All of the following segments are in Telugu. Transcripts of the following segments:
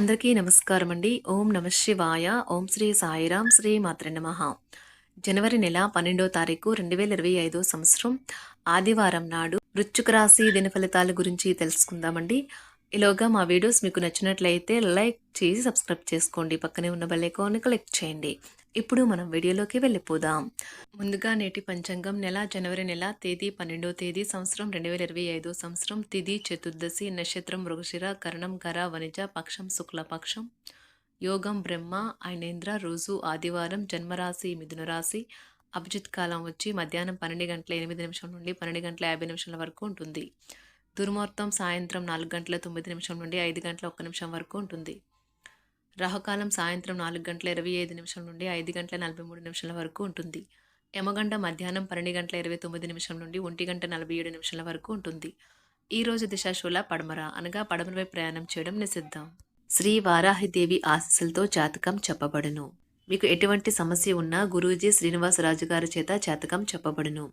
అందరికీ నమస్కారం అండి ఓం నమ శివాయ. ఓం శ్రీ సాయిరాం శ్రీ మాత్ర నమ. జనవరి నెల పన్నెండో తారీఖు రెండు వేల ఇరవై ఐదో సంవత్సరం. ఆదివారం నాడు వృశ్చిక రాశి దిన ఫలితాల గురించి తెలుసుకుందామండి. ఈలోగా మా వీడియోస్ మీకు నచ్చినట్లయితే లైక్ చేసి సబ్స్క్రైబ్ చేసుకోండి. పక్కనే ఉన్న బెల్ క్లిక్ చేయండి. ఇప్పుడు మనం వీడియోలోకి వెళ్ళిపోదాం. ముందుగా నేటి పంచాంగం నెల జనవరి నెల తేదీ పన్నెండో తేదీ సంవత్సరం రెండు వేల ఇరవై ఐదో సంవత్సరం తిథి చతుర్దశి నక్షత్రం మృగశిర కరణం గర వనిజ పక్షం శుక్లపక్షం యోగం బ్రహ్మ ఆయనేంద్ర రోజు ఆదివారం జన్మరాశి మిథున రాశి అభిజిత్ కాలం వచ్చి మధ్యాహ్నం పన్నెండు గంటల ఎనిమిది నిమిషం నుండి పన్నెండు గంటల యాభై నిమిషాల వరకు ఉంటుంది. దుర్ముహూర్తం సాయంత్రం నాలుగు గంటల తొమ్మిది నిమిషం నుండి ఐదు గంటల ఒక్క నిమిషం వరకు ఉంటుంది. రాహుకాలం సాయంత్రం నాలుగు గంటల ఇరవై ఐదు నిమిషం నుండి ఐదు గంటల నలభై మూడు నిమిషాల వరకు ఉంటుంది. యమగంట మధ్యాహ్నం పన్నెండు గంటల ఇరవై తొమ్మిది నిమిషం నుండి ఒంటి గంట నలభై ఏడు నిమిషాల వరకు ఉంటుంది. ఈ రోజు దిశాశూల పడమర అనగా పడమరపై ప్రయాణం చేయడం నిషిద్ధం. శ్రీ వారాహిదేవి ఆశీస్సులతో జాతకం చెప్పబడును. మీకు ఎటువంటి సమస్య ఉన్నా గురూజీ శ్రీనివాసరాజు గారి చేత జాతకం చెప్పబడును.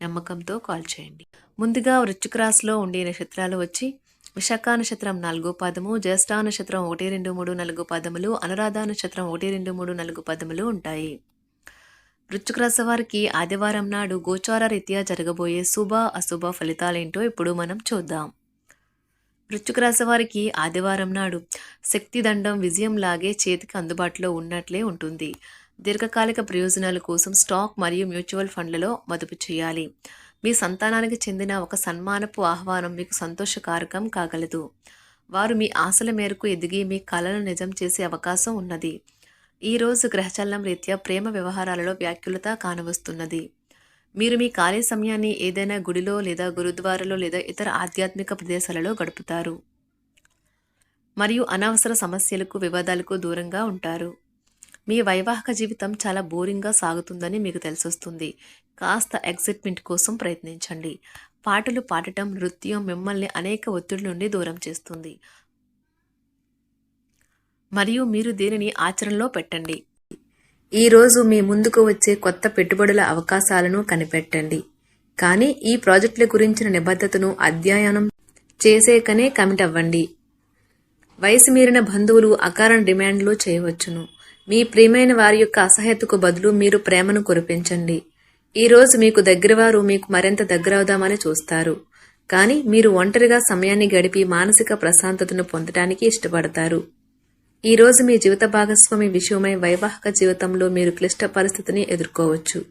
నమ్మకంతో కాల్ చేయండి. ముందుగా వృచ్చిక రాశిలో ఉండే నక్షత్రాలు వచ్చి విశాఖ నక్షత్రం నాలుగో పదము జ్యేష్ఠ నక్షత్రం ఒకటి రెండు మూడు నాలుగు పదములు అనురాధ నక్షత్రం ఒకటి రెండు మూడు నాలుగు పదములు ఉంటాయి. వృచ్చిక రాశి వారికి ఆదివారం నాడు గోచార రీత్యా జరగబోయే శుభ అశుభ ఫలితాలేంటో ఇప్పుడు మనం చూద్దాం. వృచ్చిక రాశి వారికి ఆదివారం నాడు శక్తి దండం విజయం లాగే చేతికి అందుబాటులో ఉన్నట్లే ఉంటుంది. దీర్ఘకాలిక ప్రయోజనాల కోసం స్టాక్ మరియు మ్యూచువల్ ఫండ్లలో మదుపు చేయాలి. మీ సంతానానికి చెందిన ఒక సన్మానపు ఆహ్వానం మీకు సంతోషకారకం కాగలదు. వారు మీ ఆశల మేరకు ఎదిగి మీ కళను నిజం చేసే అవకాశం ఉన్నది. ఈ రోజు గ్రహచలనం రీత్యా ప్రేమ వ్యవహారాలలో వ్యాఖ్యులత కానవస్తున్నది. మీరు మీ ఖాళీ సమయాన్ని ఏదైనా గుడిలో లేదా గురుద్వారలో లేదా ఇతర ఆధ్యాత్మిక ప్రదేశాలలో గడుపుతారు. మరియు అనవసర సమస్యలకు వివాదాలకు దూరంగా ఉంటారు. మీ వైవాహిక జీవితం చాలా బోరింగ్గా సాగుతుందని మీకు తెలిసొస్తుంది. కాస్త ఎగ్జైట్మెంట్ కోసం ప్రయత్నించండి. పాటలు పాడటం నృత్యం మిమ్మల్ని అనేక ఒత్తిడి నుండి దూరం చేస్తుంది. మరియు మీరు దీనిని ఆచరణలో పెట్టండి. ఈరోజు మీ ముందుకు వచ్చే కొత్త పెట్టుబడుల అవకాశాలను కనిపెట్టండి. కానీ ఈ ప్రాజెక్టుల గురించిన నిబద్ధతను అధ్యయనం చేసేకనే కమిట్ అవ్వండి. వయసు మీరిన బంధువులు అకారణ డిమాండ్లు చేయవచ్చును. మీ ప్రియమైన వారి యొక్క అసహ్యతకు బదులు మీరు ప్రేమను కురిపించండి. ఈరోజు మీకు దగ్గరవారు మీకు మరింత దగ్గరవుదామని చూస్తారు. కానీ మీరు ఒంటరిగా సమయాన్ని గడిపి మానసిక ప్రశాంతతను పొందటానికి ఇష్టపడతారు. ఈరోజు మీ జీవిత భాగస్వామి విషయమై వైవాహిక జీవితంలో మీరు క్లిష్ట పరిస్థితిని ఎదుర్కోవచ్చు.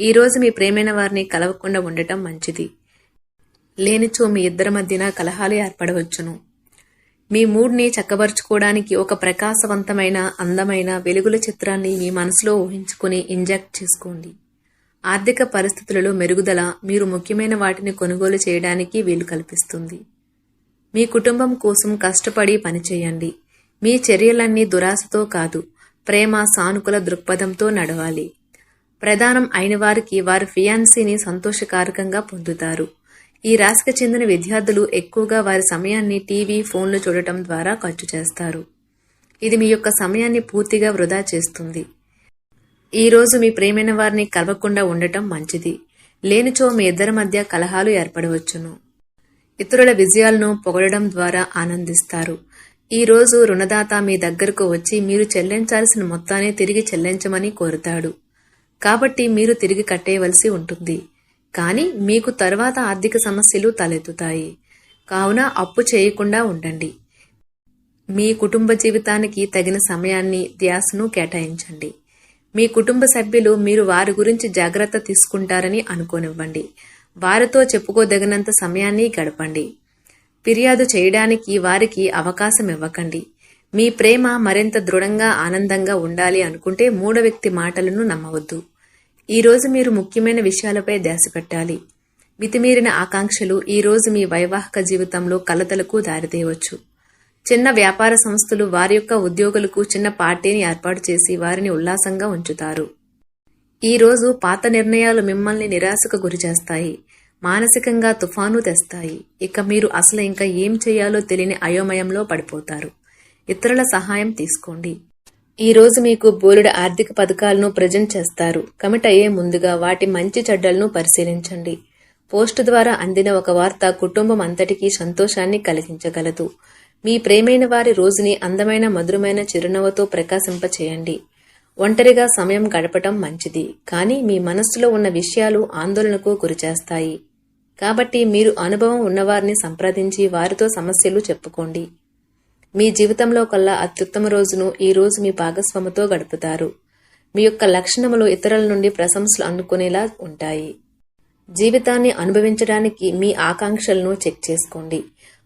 ఈరోజు మీ ప్రేమైన వారిని కలవకుండా ఉండటం మంచిది. లేనిచో మీ ఇద్దరి మధ్యన కలహాలు ఏర్పడవచ్చును. మీ మూడ్ని చక్కబరుచుకోవడానికి ఒక ప్రకాశవంతమైన అందమైన వెలుగుల చిత్రాన్ని మీ మనసులో ఊహించుకుని ఇంజెక్ట్ చేసుకోండి. ఆర్థిక పరిస్థితులలో మెరుగుదల మీరు ముఖ్యమైన వాటిని కొనుగోలు చేయడానికి వీలు కల్పిస్తుంది. మీ కుటుంబం కోసం కష్టపడి పనిచేయండి. మీ చర్యలన్నీ దురాశతో కాదు ప్రేమ సానుకూల దృక్పథంతో నడవాలి. ప్రధానం అయిన వారికి వారి ఫియాన్సీని సంతోషకారకంగా పొందుతారు. ఈ రాశికి చెందిన విద్యార్థులు ఎక్కువగా వారి సమయాన్ని టీవీ ఫోన్లు చూడటం ద్వారా ఖర్చు చేస్తారు. ఇది మీ యొక్క సమయాన్ని పూర్తిగా వృధా చేస్తుంది. ఈ రోజు మీ ప్రేమైన వారిని కలవకుండా ఉండటం మంచిది. లేనిచో మీ ఇద్దరి మధ్య కలహాలు ఏర్పడవచ్చును. ఇతరుల విజయాలను పొగడడం ద్వారా ఆనందిస్తారు. ఈ రోజు రుణదాత మీ దగ్గరకు వచ్చి మీరు చెల్లించాల్సిన మొత్తాన్ని తిరిగి చెల్లించమని కోరుతాడు. కాబట్టి మీరు తిరిగి కట్టేయవలసి ఉంటుంది. కానీ మీకు తర్వాత ఆర్థిక సమస్యలు తలెత్తుతాయి. కావున అప్పు చేయకుండా ఉండండి. మీ కుటుంబ జీవితానికి తగిన సమయాన్ని ధ్యాసను కేటాయించండి. మీ కుటుంబ సభ్యులు మీరు వారి గురించి జాగ్రత్త తీసుకుంటారని అనుకోనివ్వండి. వారితో చెప్పుకోదగినంత సమయాన్ని గడపండి. ఫిర్యాదు చేయడానికి వారికి అవకాశం ఇవ్వకండి. మీ ప్రేమ మరింత దృఢంగా ఆనందంగా ఉండాలి అనుకుంటే మూడో వ్యక్తి మాటలను నమ్మవద్దు. ఈరోజు మీరు ముఖ్యమైన విషయాలపై ధ్యాస పెట్టాలి. మితిమీరిన ఆకాంక్షలు ఈరోజు మీ వైవాహిక జీవితంలో కలతలకు దారితీయవచ్చు. చిన్న వ్యాపార సంస్థలు వారి యొక్క ఉద్యోగులకు చిన్న పార్టీని ఏర్పాటు చేసి వారిని ఉల్లాసంగా ఉంచుతారు. ఈరోజు పాత నిర్ణయాలు మిమ్మల్ని నిరాశకు గురిచేస్తాయి మానసికంగా తుఫాను తెస్తాయి. ఇక మీరు అసలు ఇంకా ఏం చేయాలో తెలియని అయోమయంలో పడిపోతారు. ఇతరుల సహాయం తీసుకోండి. ఈ రోజు మీకు బోలెడు ఆర్థిక పథకాలను ప్రజెంట్ చేస్తారు. కమిట్ అయ్యే ముందుగా వాటి మంచి చెడ్డలను పరిశీలించండి. పోస్ట్ ద్వారా అందిన ఒక వార్త కుటుంబం అంతటికీ సంతోషాన్ని కలిగించగలదు. మీ ప్రేమైన వారి రోజుని అందమైన మధురమైన చిరునవ్వుతో ప్రకాశింపచేయండి. ఒంటరిగా సమయం గడపటం మంచిది. కానీ మీ మనస్సులో ఉన్న విషయాలు ఆందోళనకు గురిచేస్తాయి. కాబట్టి మీరు అనుభవం ఉన్నవారిని సంప్రదించి వారితో సమస్యలు చెప్పుకోండి. మీ జీవితంలో కల్లా అత్యుత్తమ రోజును ఈ రోజు మీ భాగస్వామితో గడుపుతారు. మీ యొక్క లక్షణములు ఇతరుల నుండి ప్రశంసలు అందుకునేలా ఉంటాయి. జీవితాన్ని అనుభవించడానికి మీ ఆకాంక్షలను చెక్ చేసుకోండి.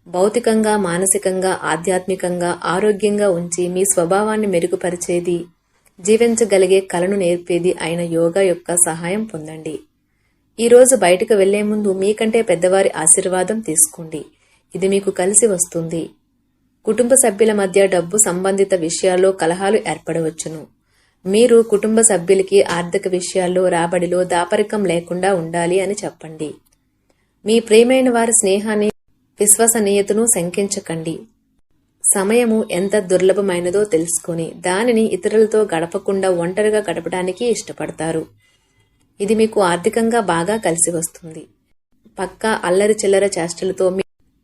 భౌతికంగా మానసికంగా ఆధ్యాత్మికంగా ఆరోగ్యంగా ఉంచి మీ స్వభావాన్ని మెరుగుపరిచేది జీవించగలిగే కళను నేర్పేది అయిన యోగా యొక్క సహాయం పొందండి. ఈరోజు బయటకు వెళ్ళే ముందు మీకంటే పెద్దవారి ఆశీర్వాదం తీసుకోండి. ఇది మీకు కలిసి వస్తుంది. కుటుంబ సభ్యుల మధ్య డబ్బు సంబంధిత విషయాల్లో కలహాలు ఏర్పడవచ్చును. మీరు కుటుంబ సభ్యులకి ఆర్థిక విషయాల్లో రాబడిలో దాపరికం లేకుండా ఉండాలి అని చెప్పండి. మీ ప్రేమైన వారి స్నేహాన్ని విశ్వసనీయతను శంకించకండి. సమయము ఎంత దుర్లభమైనదో తెలుసుకొని దానిని ఇతరులతో గడపకుండా ఒంటరిగా గడపడానికి ఇష్టపడతారు. ఇది మీకు ఆర్థికంగా బాగా కలిసి వస్తుంది. పక్కా అల్లరి చిల్లర చేష్టలతో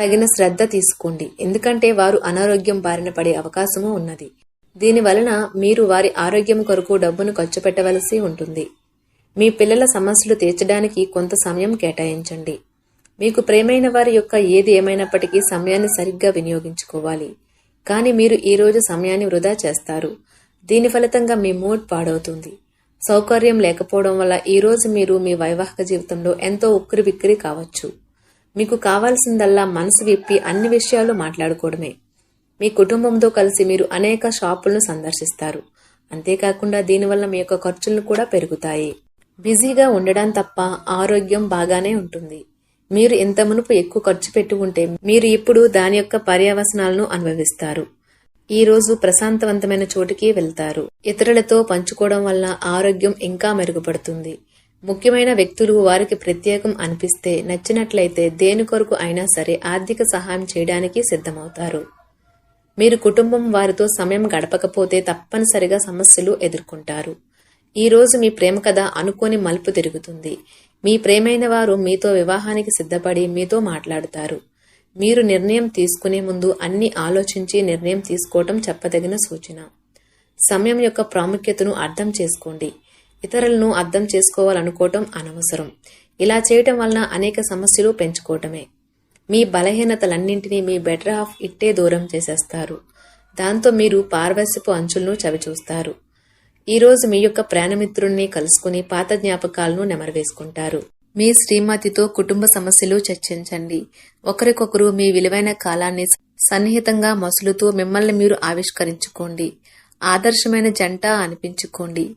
తగిన శ్రద్ధ తీసుకోండి. ఎందుకంటే వారు అనారోగ్యం బారిన పడే అవకాశము ఉన్నది. దీని వలన మీరు వారి ఆరోగ్యం కొరకు డబ్బును ఖర్చు పెట్టవలసి ఉంటుంది. మీ పిల్లల సమస్యలు తీర్చడానికి కొంత సమయం కేటాయించండి. మీకు ప్రేమైన వారి యొక్క ఏది ఏమైనప్పటికీ సమయాన్ని సరిగ్గా వినియోగించుకోవాలి. కానీ మీరు ఈరోజు సమయాన్ని వృధా చేస్తారు. దీని ఫలితంగా మీ మూడ్ పాడవుతుంది. సౌకర్యం లేకపోవడం వల్ల ఈరోజు మీరు మీ వైవాహిక జీవితంలో ఎంతో ఉక్కిరి బిక్కిరి కావచ్చు. మీకు కావాల్సిందల్లా మనసు విప్పి అన్ని విషయాలు మాట్లాడుకోవడమే. మీ కుటుంబంతో కలిసి మీరు అనేక షాపులను సందర్శిస్తారు. అంతేకాకుండా దీనివల్ల మీ యొక్క ఖర్చులు కూడా పెరుగుతాయి. బిజీగా ఉండడం తప్ప ఆరోగ్యం బాగానే ఉంటుంది. మీరు ఇంత మునుపు ఎక్కువ ఖర్చు పెట్టుకుంటే మీరు ఇప్పుడు దాని యొక్క పర్యవసనాలను అనుభవిస్తారు. ఈ రోజు ప్రశాంతవంతమైన చోటికి వెళ్తారు. ఇతరులతో పంచుకోవడం వల్ల ఆరోగ్యం ఇంకా మెరుగుపడుతుంది. ముఖ్యమైన వ్యక్తులు వారికి ప్రత్యేకం అనిపిస్తే నచ్చినట్లయితే దేని కొరకు అయినా సరే ఆర్థిక సహాయం చేయడానికి సిద్ధమవుతారు. మీరు కుటుంబం వారితో సమయం గడపకపోతే తప్పనిసరిగా సమస్యలు ఎదుర్కొంటారు. ఈరోజు మీ ప్రేమ కథ అనుకోని మలుపు తిరుగుతుంది. మీ ప్రేమైన వారు మీతో వివాహానికి సిద్ధపడి మీతో మాట్లాడుతారు. మీరు నిర్ణయం తీసుకునే ముందు అన్ని ఆలోచించి నిర్ణయం తీసుకోవటం చెప్పదగిన సూచన. సమయం యొక్క ప్రాముఖ్యతను అర్థం చేసుకోండి. ఇతరులను అర్థం చేసుకోవాలనుకోవటం అనవసరం. ఇలా చేయటం వలన అనేక సమస్యలు పెంచుకోవటమే. మీ బలహీనతలన్నింటినీ మీ బెటర్ హాఫ్ ఇట్టే దూరం చేసేస్తారు. దాంతో మీరు పార్వశ్యపు అంచులను చవిచూస్తారు. ఈరోజు మీ యొక్క ప్రాణమిత్రుణ్ణి కలుసుకుని పాత జ్ఞాపకాలను నెమరవేసుకుంటారు. మీ శ్రీమతితో కుటుంబ సమస్యలు చర్చించండి. ఒకరికొకరు మీ విలువైన కాలాన్ని సన్నిహితంగా మసులుతూ మిమ్మల్ని మీరు ఆవిష్కరించుకోండి. ఆదర్శమైన జంట అనిపించుకోండి.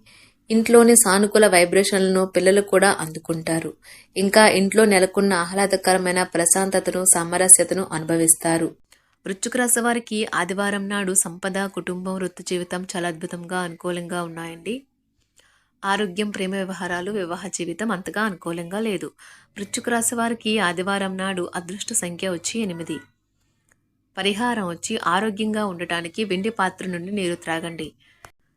ఇంట్లోని సానుకూల వైబ్రేషన్లను పిల్లలు కూడా అందుకుంటారు. ఇంకా ఇంట్లో నెలకొన్న ఆహ్లాదకరమైన ప్రశాంతతను సామరస్యతను అనుభవిస్తారు. వృశ్చిక రాశి వారికి ఆదివారం నాడు సంపద కుటుంబం వృత్తి జీవితం చాలా అద్భుతంగా అనుకూలంగా ఉన్నాయండి. ఆరోగ్యం ప్రేమ వ్యవహారాలు వివాహ జీవితం అంతగా అనుకూలంగా లేదు. వృశ్చిక రాశి వారికి ఆదివారం నాడు అదృష్ట సంఖ్య వచ్చి ఎనిమిది. పరిహారం వచ్చి ఆరోగ్యంగా ఉండటానికి వెండి పాత్ర నుండి నీరు త్రాగండి.